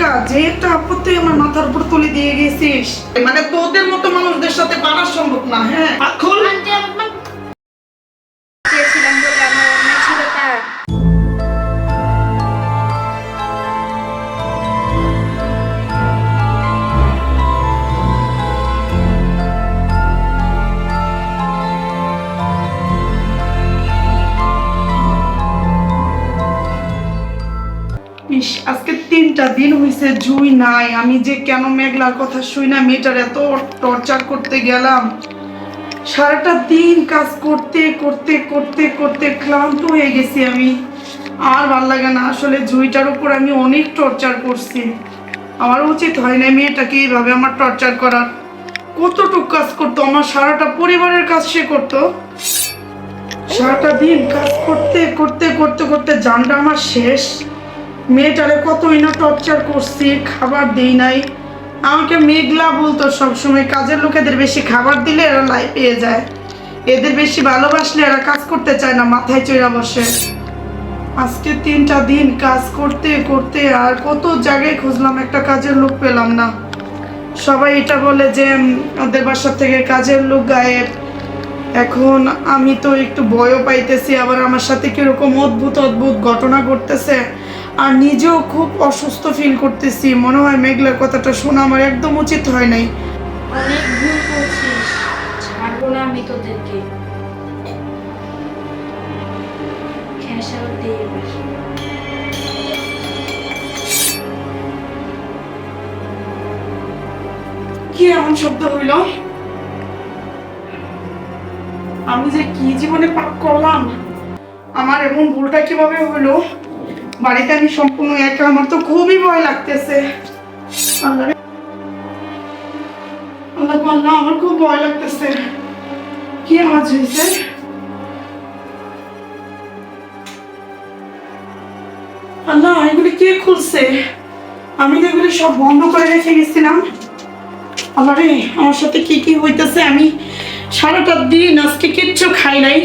টাকা যে একটা আপত্তি আমার মাথার উপর তুলে দিয়ে গেছিস। মানে তোদের মতো মানুষদের সাথে পারা সম্ভব না হ্যাঁ? এখন তিনটা দিন হয়েছে জুই নাই। আমি যে কেন মেঘলার কথা শুই না, মেয়েটার এত টর্চার করতে গেলাম। সারাটা দিন কাজ করতে করতে করতে করতে ক্লান্ত হয়ে গেছি আমি। আর ভালো লাগে না, আসলে জুইটার উপর আমি অনেক টর্চার করছি। আমার উচিত হয় না মেয়েটাকে এইভাবে আমার টর্চার করার। কতটুক কাজ করতো, আমার সারাটা পরিবারের কাজ সে করতো। সারাটা দিন কাজ করতে করতে করতে করতে জানটা আমার শেষ। মেয়েটারে কতই না টর্চার করছি, খাবার দেই নাই। আমাকে মেঘলা বলতো সবসময়, কাজের লোকেদের বেশি খাবার দিলে এরা লাই পেয়ে যায়। এদের বেশি ভালোবাসলে এরা কাজ করতে চায় না, মাথায় চড়া বসে। আজকে তিনটা দিন কাজ করতে করতে আর কত জায়গায় খুঁজলাম, একটা কাজের লোক পেলাম না। সবাই এটা বলে যে ওদের বাসা থেকে কাজের লোক গায়েব। এখন আমি তো একটু ভয়ও পাইতেছি, আবার আমার সাথে কীরকম অদ্ভুত অদ্ভুত ঘটনা ঘটতেছে। আর নিজেও খুব অসুস্থ ফিল করতেছি। মনে হয় মেঘলার কথাটা শোনা আমার একদম উচিত হয় নাই। অনেক ভুল করছিস। ছাড়বো না আমি তোদেরকে। খেসারত দিয়ে কি এমন শব্দ হইল? আমি যে কি জীবনে পাপ করলাম? আমার এমন ভুলটা কীভাবে হলো বাড়িতে আমি সম্পূর্ণ একা, আমার তো খুবই ভয় লাগতেছে। আমার খুব ভয় লাগতেছে। কি আওয়াজ হয়েছে আল্লাহ, এগুলি কে খুলছে? আমি তো এগুলি সব বন্ধ করে রেখে গেছিলাম। আমারে আমার সাথে কি কি হইতেছে আমি সারাটা দিন আজকে কিচ্ছু খাই নাই।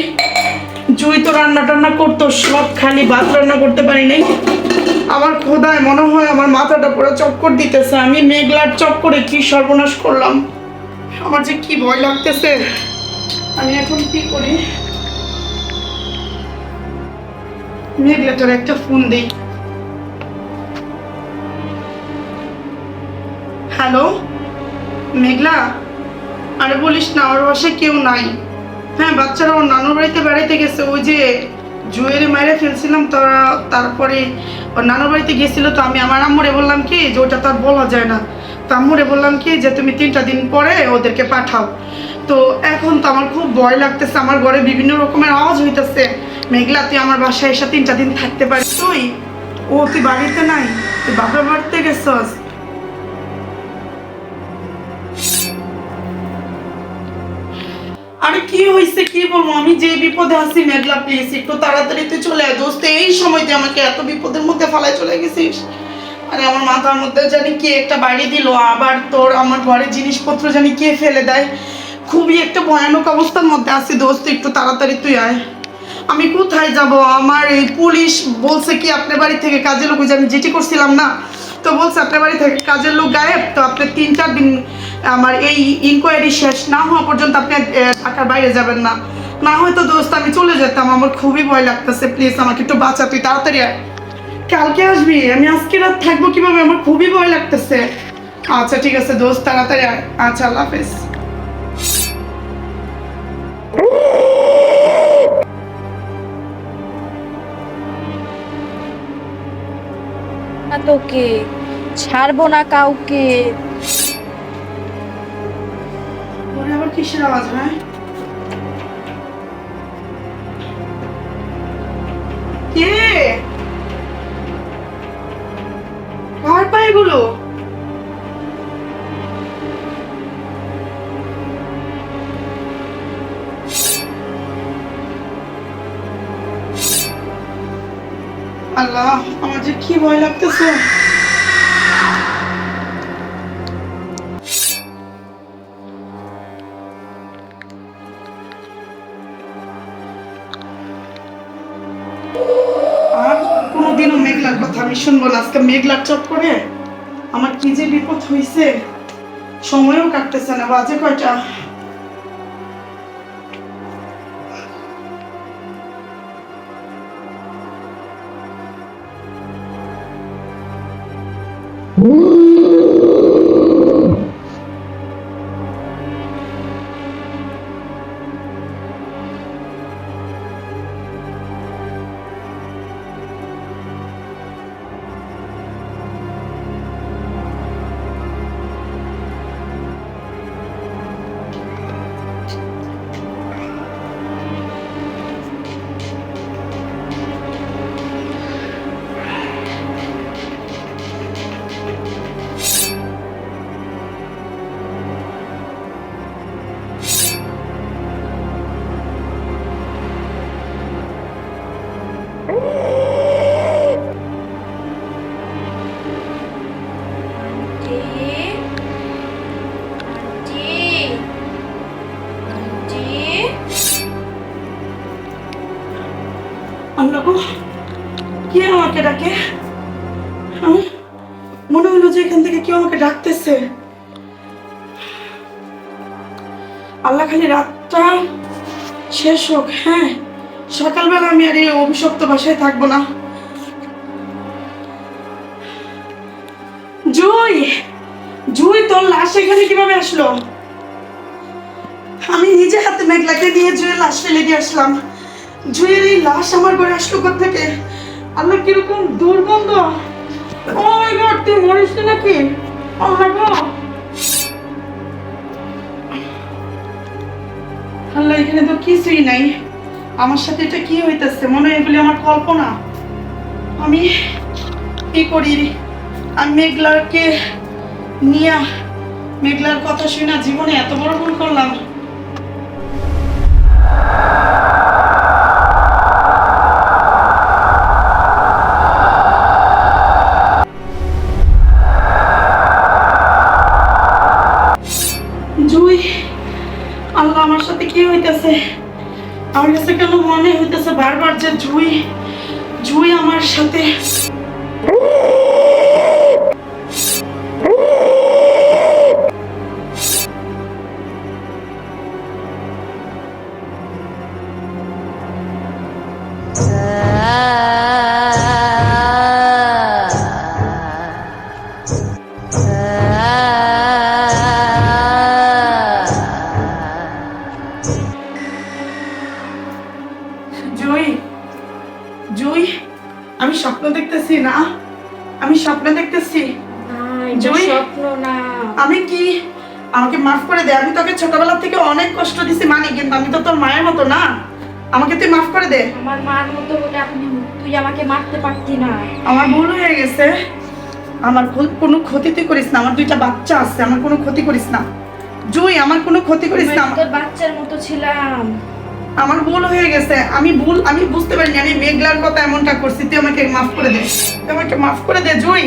জুই তো রান্না টান্না করতো সব খালি ভাত রান্না করতে পারি নাই। আমার খোদায় মনে হয় আমার মাথাটা পুরো চক্কর দিতেছে, আমি মেঘলার চক্করে কি সর্বনাশ করলাম। আমার যে কি ভয় লাগতেছে, আমি এখন কি করি? মেঘলাটার একটা ফোন দিই হ্যালো? মেঘলা? আরে বলিস না ওর বাসায় কেউ নাই। হ্যাঁ বাচ্চারা ওর নানুর বাড়িতে বেড়াইতে গেছে। ওই যে জুয়েরে মাইরে ফেলছিলাম তারা তারপরে ওর নানুর বাড়িতে গেছিল, তো আমি আমার আম্মুরে বললাম কি, যে ওটা তো আর বলা যায় না। তো আম্মুরে বললাম কি, যে তুমি তিনটা দিন পরে ওদেরকে পাঠাও। তো এখন তো আমার খুব ভয় লাগতেছে, আমার ঘরে বিভিন্ন রকমের আওয়াজ হইতেছে। মেঘলা, তুই আমার বাসায় এসে তিনটা দিন থাকতে পারিস তুই? ও, তুই বাড়িতে নাই, তুই বাপের বাড়িতে গেছস? আরে কি হয়েছে কি বলব? আমি যে বিপদে আছি, মেঘলা প্লিজ একটু তাড়াতাড়ি তুই চলে আয় দোস্ত। এই সময় তুই আমাকে এত বিপদের মধ্যে ফালায় চলে গেছিস। আরে আমার মাথার মধ্যে জানি কে একটা বাড়ি দিল, আবার তোর আমার ঘরের জিনিসপত্র জানি কে ফেলে দেয়। খুবই একটা ভয়ানক অবস্থার মধ্যে আছি দোস্ত, একটু তাড়াতাড়ি তুই আয়। আমি কোথায় যাব? আমার এই পুলিশ বলছে কি, আপনার বাড়ি থেকে কাজে লোক যে আমি যেটি করছিলাম না তো বলছে, আপনার বাড়ি থেকে কাজের লোক গায়েব? তো আপনি তিন, চার দিন আমার এই ইনকোয়ারি শেষ না হওয়া পর্যন্ত আপনি ঢাকার বাইরে যাবেন না। না হয়তো দোস্ত, আমি চলে যেতাম। আমার খুবই ভয় লাগতেছে। প্লিজ আমাকে একটু বাঁচা তুই তাড়াতাড়ি কালকে আসবি? আমি আজকে রাত থাকব কীভাবে? আমার খুবই ভয় লাগতেছে। আচ্ছা ঠিক আছে দোস্ত, তাড়াতাড়ি আয়। আচ্ছা আল্লাহ হাফেজ। তোকে ছাড়বো না কাউকে। আবার কিসের আওয়াজ হয় আল্লাহ আমার যে কি ভয় লাগতেছে? আর কোনোদিনও মেঘলার কথা আমি শুনব আজকে মেঘলার চপ করে আমার কি যে বিপদ হয়েছে সময়ও কাটতেছে না, বাজে কয়টা? Woo! আমাকে ডাকে? আমি মনে হলো যে এখান থেকে আমাকে ডাকতেছে। আল্লাহ খালি রাতটা শেষ হোক হ্যাঁ? সকালবেলা আমি আর এই অভিশপ্ত বাসায় থাকব না। জুই! জুই, তোর লাশ এখানে কীভাবে আসলো? আমি নিজে হাতে মেঘলাকে নিয়ে জুয়ের লাশ ফেলে দিয়ে আসলাম। জুয়ের এই লাশ আমার ঘরে আসলো থেকে আল্লাহ কীরকম দুর্গন্ধ। ও মাই গড, তুই মরিস নাকি? আল্লাহ গো আল্লাহ, এখানে তো কিছুই নাই। আমার সাথে এটা কি হইতেছে? মনে হয় এগুলি আমার কল্পনা। আমি কি করি? আমি মেঘলাকে নিয়ে মেঘলার কথা শুনে জীবনে এত বড় ভুল করলাম। আমার কাছে কেন মনে হইতেছে বারবার যে জুই জুই আমার সাথে স্বপ্ন না। আমি কি? আমাকে মাফ করে দে আমি তোকে ছোটবেলা থেকে অনেক কষ্ট দিছি মানি কিন্তু আমি তো তোর মায়ের মতো না। আমাকে তুই মাফ করে দে। আমার মার মতো বলে আপনি তুই আমাকে মারতে পারতি না। আমার ভুল হয়ে গেছে। আমার কোনো ক্ষতি তুই করিস না আমার দুইটা বাচ্চা আছে আমার কোনো ক্ষতি করিস না। জুই আমার কোনো ক্ষতি করিস না। তোর বাচ্চার মতো ছিলাম। আমার ভুল হয়ে গেছে। আমি ভুল আমি বুঝতে পারিনি আমি মেঘলার কথা এমনটা করছি। তুই আমাকে মাফ করে দে। তুই আমাকে মাফ করে দে জুই।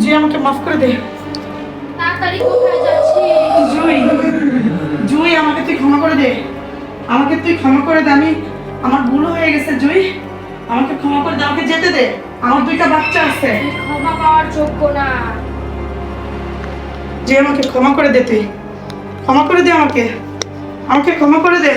জুই আমাকে মাফ করে দে। তাড়াতাড়ি কোথায় যাচ্ছিস? জুই জুই আমাকে তুই ক্ষমা করে দে। আমাকে তুই ক্ষমা করে দে আমি আমার ভুল হয়ে গেছে জুই। আমাকে ক্ষমা করে দে আমাকে যেতে দে। আমার দুইটা বাচ্চা আছে। ক্ষমা পাওয়ার যোগ্য না। যে আমাকে ক্ষমা করে দে তুই। ক্ষমা করে দে আমাকে। আমাকে ক্ষমা করে দে।